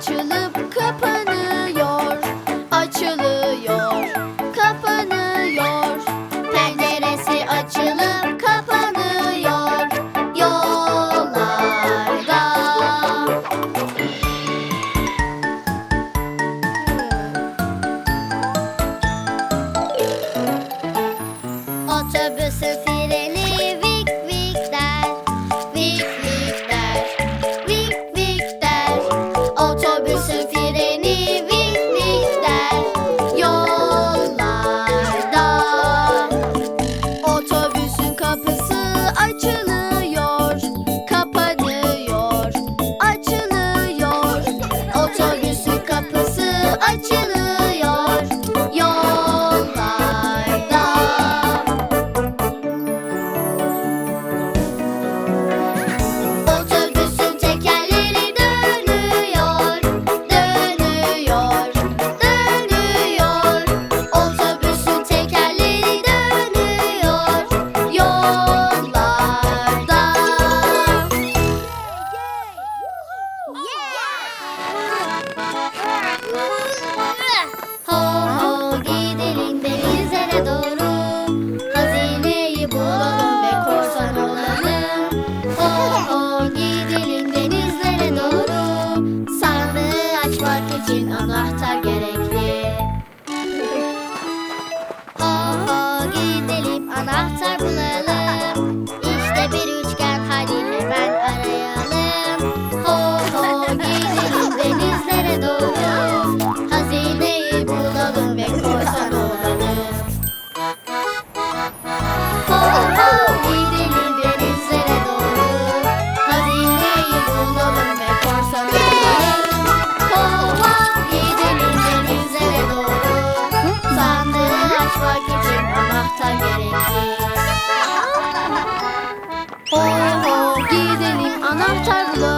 to için anahtar gerek. Time to go.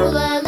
love, love.